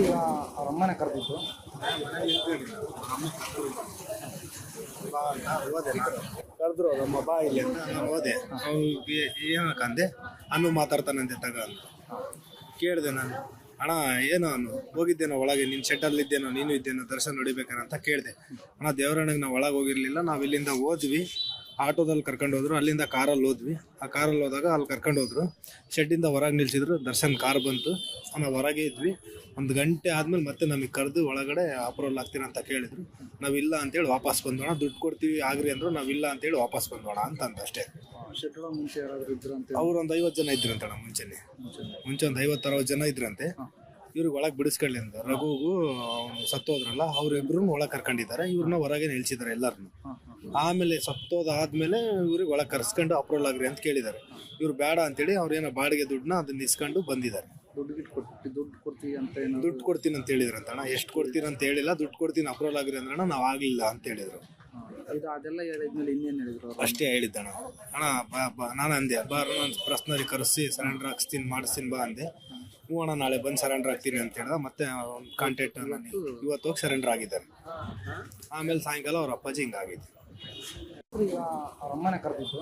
ಈಗ ಅವ್ರ ಅಮ್ಮನೇ ಕರೆದಿದ್ದು. ಕರೆದ್ರು ನಮ್ಮ ಬಾ ಇಲ್ಲಿ ನಾನು ಹೋದೆ. ಅವ್ನಿಗೆ ಏನಕ್ಕಂದೆ ಅನ್ನು ಮಾತಾಡ್ತಾನಂತೆ ತಗ ಅಂತ ಕೇಳಿದೆ ನಾನು, ಅಣ್ಣ, ಏನು ಅನ್ನು? ಹೋಗಿದ್ದೇನೋ ಒಳಗೆ ನಿನ್ನ ಶೆಟ್ಟಲ್ಲಿ ಇದ್ದೇನೋ ನೀನು ಇದ್ದೇನೋ, ದರ್ಶನ ಹೊಡಿಬೇಕೇನೋ ಅಂತ ಕೇಳಿದೆ. ಅಣ್ಣ, ದೇವರಣ್ಣಗೆ ನಾವು ಒಳಗೆ ಹೋಗಿರಲಿಲ್ಲ ನಾವು ಇಲ್ಲಿಂದ ಹೋದ್ವಿ. ಆಟೋದಲ್ಲಿ ಕರ್ಕೊಂಡು ಹೋದ್ರು. ಅಲ್ಲಿಂದ ಕಾರಲ್ಲಿ ಹೋದ್ವಿ. ಆ ಕಾರಲ್ಲಿ ಹೋದಾಗ ಅಲ್ಲಿ ಕರ್ಕೊಂಡು ಹೋದ್ರು. ಶೆಡ್ಡಿಂದ ಹೊರಗೆ ನಿಲ್ಸಿದ್ರು. ದರ್ಶನ್ ಕಾರ್ ಬಂತು. ನಾವು ಹೊರಗೆ ಇದ್ವಿ. ಒಂದು ಗಂಟೆ ಆದ್ಮೇಲೆ ಮತ್ತೆ ನಮಗೆ ಕರೆದು ಒಳಗಡೆ ಅಪ್ರೂವಲ್ ಆಗ್ತೀರ ಅಂತ ಕೇಳಿದ್ರು ನಾವಿಲ್ಲ ಅಂತೇಳಿ ವಾಪಸ್ ಬಂದೋಣ ದುಡ್ಡು ಕೊಡ್ತೀವಿ ಆಗ್ರಿ ಅಂದ್ರು. ನಾವಿಲ್ಲ ಅಂತೇಳಿ ವಾಪಸ್ ಬಂದೋಣ ಅಂತ ಅಂದ ಅಷ್ಟೇ ಮುಂಚೆ ಅಂತ ಅವ್ರು ಒಂದು ಐವತ್ತು ಜನ ಇದ್ರಂತ ಮುಂಚೆನೆ. ಮುಂಚೆ ಒಂದು ಐವತ್ತು ಅರವತ್ತು ಜನ ಇದ್ರಂತೆ. ಇವ್ರಿಗೆ ಒಳಗೆ ಬಿಡಿಸ್ಕೊಳ್ಳಿ ಅಂತ ರಘುಗೂ ಸತ್ತೋದ್ರಲ್ಲ ಅವ್ರಿಬ್ರು ಒಳಗೆ ಕರ್ಕೊಂಡಿದ್ದಾರೆ. ಇವ್ರನ್ನ ಹೊರಗೆ ನಿಲ್ಸಿದ್ದಾರೆ ಎಲ್ಲರನ್ನು ಆಮೇಲೆ ಸತ್ತೋದ ಆದ್ಮೇಲೆ ಇವ್ರಿಗೆ ಒಳಗೆ ಕರ್ಸ್ಕೊಂಡು ಅಪ್ರೂವಲ್ ಆಗ್ರಿ ಅಂತ ಕೇಳಿದ್ದಾರೆ ಇವ್ರು ಬೇಡ ಅಂತೇಳಿ ಅವ್ರೇನೋ ಬಾಡಿಗೆ ದುಡ್ಡನ್ನ ಅದನ್ನ ಇಸ್ಕೊಂಡು ಬಂದಿದ್ದಾರೆ. ದುಡ್ಡು ಗಿಟ್ಟು ಕೊಟ್ಟು ದುಡ್ಡು ಕೊಡ್ತೀವಿ ಅಂತ ಏನೋ ದುಡ್ಡು ಕೊಡ್ತೀನಿ ಅಂತ ಹೇಳಿದ್ರಂತಣ್ಣ ಎಷ್ಟು ಕೊಡ್ತೀರ ಅಂತ ಹೇಳಿಲ್ಲ. ದುಡ್ಡು ಕೊಡ್ತೀನಿ ಅಪ್ರೂವಲ್ ಆಗ್ರಿ ಅಂದ್ರೆ ನಾವು ಆಗಲಿಲ್ಲ ಅಂತ ಹೇಳಿದ್ರು. ಇದು ಅದೆಲ್ಲ ಹೇಳಿದ್ಮೇಲೆ ಇನ್ನೇನು ಹೇಳಿದ್ರು ಅವ್ರು? ಅಷ್ಟೇ ಹೇಳಿದ್ದಣ್ಣ ಅಣ್ಣ. ಬಾ ಬಾ ನಾನು ಅಂದೆ ಬಾರ ನಾನು ಪರ್ಸ್ನರಿ ಕರೆಸಿ ಸರೆಂಡರ್ ಹಾಕ್ಸ್ತೀನಿ ಮಾಡಿಸ್ತೀನಿ ಬಾ ಅಂದೆ. ಹ್ಞೂ ಅಣ್ಣ ನಾಳೆ ಬಂದು ಸರೆಂಡರ್ ಆಗ್ತೀನಿ ಅಂತ ಹೇಳ್ದ. ಮತ್ತೆ ಕಾಂಟ್ಯಾಕ್ಟ್ ನಾನು. ಇವತ್ತು? ಹೋಗಿ ಸರೆಂಡರ್ ಆಗಿದ್ದಾರೆ. ಆಮೇಲೆ ಸಾಯಂಕಾಲ ಅವ್ರ ಅಪ್ಪಾಜಿ ಹಿಂಗಾಗಿತ್ತು ಈಗ ಅವ್ರ ಅಮ್ಮನೇ ಕರೆದಿದ್ದು.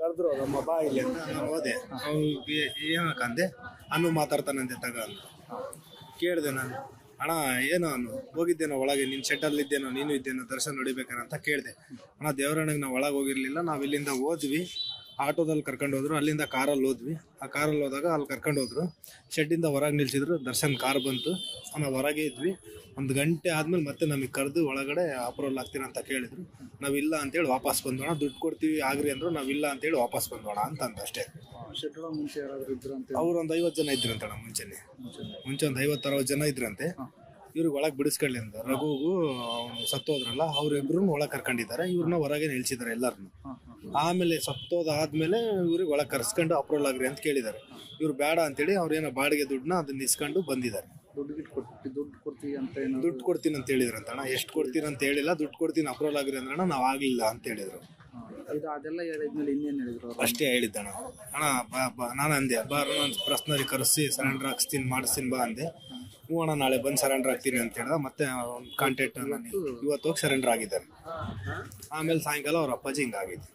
ಕರೆದ್ರು ನಮ್ಮ ಬಾ ಇಲ್ಲಿ ಅಂತ ನಾನು ಹೋದೆ. ಅವ್ನಿಗೆ ಏನಕ್ಕಂದೆ ಅನ್ನು ಮಾತಾಡ್ತಾನಂತೆ ತಗ ಅಂತ. ಕೇಳಿದೆ ನಾನು, ಅಣ್ಣ, ಏನೋ ಅನ್ನು, ಹೋಗಿದ್ದೇನೋ ಒಳಗೆ ನಿನ್ನ ಶೆಟ್ಟಲ್ಲಿ ಇದ್ದೇನೋ ನೀನು ಇದ್ದೇನೋ ದರ್ಶನ ಹೊಡಿಬೇಕೇನೋ ಅಂತ ಕೇಳಿದೆ. ಅಣ್ಣ, ದೇವರಣ್ಣಗೆ ನಾವು ಒಳಗೆ ಹೋಗಿರ್ಲಿಲ್ಲ, ನಾವು ಇಲ್ಲಿಂದ ಹೋದ್ವಿ. ಆಟೋದಲ್ಲಿ ಕರ್ಕೊಂಡು ಹೋದ್ರು. ಅಲ್ಲಿಂದ ಕಾರಲ್ಲಿ ಹೋದ್ವಿ. ಆ ಕಾರಲ್ಲಿ ಹೋದಾಗ ಅಲ್ಲಿ ಕರ್ಕೊಂಡು ಹೋದ್ರು. ಶೆಡ್ಡಿಂದ ಹೊರಗೆ ನಿಲ್ಸಿದ್ರು. ದರ್ಶನ್ ಕಾರ್ ಬಂತು. ನಾವು ಹೊರಗೆ ಇದ್ವಿ. ಒಂದು ಗಂಟೆ ಆದ್ಮೇಲೆ ಮತ್ತೆ ನಮಗೆ ಕರೆದು ಒಳಗಡೆ ಅಪ್ರೂವಲ್ ಆಗ್ತೀರಾ ಅಂತ ಕೇಳಿದ್ರು. ನಾವಿಲ್ಲ ಅಂತೇಳಿ ವಾಪಸ್ ಬಂದೋಣ ದುಡ್ಡು ಕೊಡ್ತೀವಿ ಆಗ್ರಿ ಅಂದ್ರು. ನಾವಿಲ್ಲ ಅಂತೇಳಿ ವಾಪಸ್ ಬಂದೋಣ ಅಂತ ಅಂದ ಅಷ್ಟೇ. ಶೆಟ್ಗಳ ಮುಂಚೆ ಯಾರಾದ್ರೂ ಇದ್ರು ಅಂತ ಅವ್ರು ಒಂದು ಐವತ್ತು ಜನ ಇದ್ರಂತೆ ಮುಂಚೆನೆ. ಮುಂಚೆ ಒಂದು ಐವತ್ತು ಅರವತ್ತು ಜನ ಇದ್ರಂತೆ. ಇವ್ರಿಗೆ ಒಳಗೆ ಬಿಡಿಸ್ಕೊಳ್ಳಿ ಅಂತ. ರಘುಗು ಅವ್ನು ಸತ್ತೋದ್ರಲ್ಲ ಅವ್ರಿಬ್ರು ಒಳಗೆ ಕರ್ಕೊಂಡಿದ್ದಾರೆ ಇವ್ರನ್ನ ಹೊರಗೆ ನಿಲ್ಸಿದ್ದಾರೆ ಎಲ್ಲರನ್ನು ಆಮೇಲೆ ಸತ್ತೋದಾದ್ಮೇಲೆ ಇವ್ರಿಗೆ ಒಳಗೆ ಕರ್ಸ್ಕೊಂಡು ಅಪ್ರೋಲ್ ಆಗ್ರಿ ಅಂತ ಕೇಳಿದ್ದಾರೆ. ಇವ್ರು ಬೇಡ ಅಂತೇಳಿ ಅವ್ರೇನೋ ಬಾಡಿಗೆ ದುಡ್ಡನ್ನ ಅದನ್ನ ಇಸ್ಕೊಂಡು ಬಂದಿದ್ದಾರೆ. ದುಡ್ಡು ಕೊಡ್ತೀವಿ ಅಂತ ಹೇಳಿದ್ರು ದುಡ್ಡು ಕೊಡ್ತೀನಿ ಅಂತ ಅಣ್ಣ. ಎಷ್ಟು ಕೊಡ್ತೀನಿ ಅಂತ ಹೇಳಿಲ್ಲ ದುಡ್ಡು ಕೊಡ್ತೀನಿ ಅಪ್ರೋಲ್ ಆಗ್ರಿ ಅಂದ್ರಣ್ಣ ನಾವು ಆಗ್ಲಿಲ್ಲ ಅಂತ ಹೇಳಿದ್ರು. ಇದು ಅದೆಲ್ಲ ಹೇಳಿದ್ಮೇಲೆ ಇನ್ನೇನು ಹೇಳಿದ್ರು ಅಷ್ಟೇ ಹೇಳಿದ್ದಣ್ಣ ಅಣ್ಣ. ಬಾ ಬಾ ನಾನು ಅಂದೆ ಬಾ ನಾನು ಕರೆಸಿ ಸರೆಂಡರ್ ಹಾಕ್ಸ್ತೀನಿ ಮಾಡಿಸ್ತೀನಿ ಬಾ ಅಂದೆ. ಹ್ಞೂ ಅಣ್ಣ ನಾಳೆ ಬಂದು ಸರೆಂಡರ್ ಆಗ್ತೀರಿ ಅಂತ ಹೇಳ್ದ. ಮತ್ತೆ ಕಾಂಟ್ಯಾಕ್ಟ್ ನನಗೆ ಇವತ್ತು? ಹೋಗಿ ಸರೆಂಡರ್ ಆಗಿದ್ದಾರೆ. ಆಮೇಲೆ ಸಾಯಂಕಾಲ ಅವ್ರ ಅಪ್ಪಾಜಿ ಹಿಂಗಾಗಿತ್ತು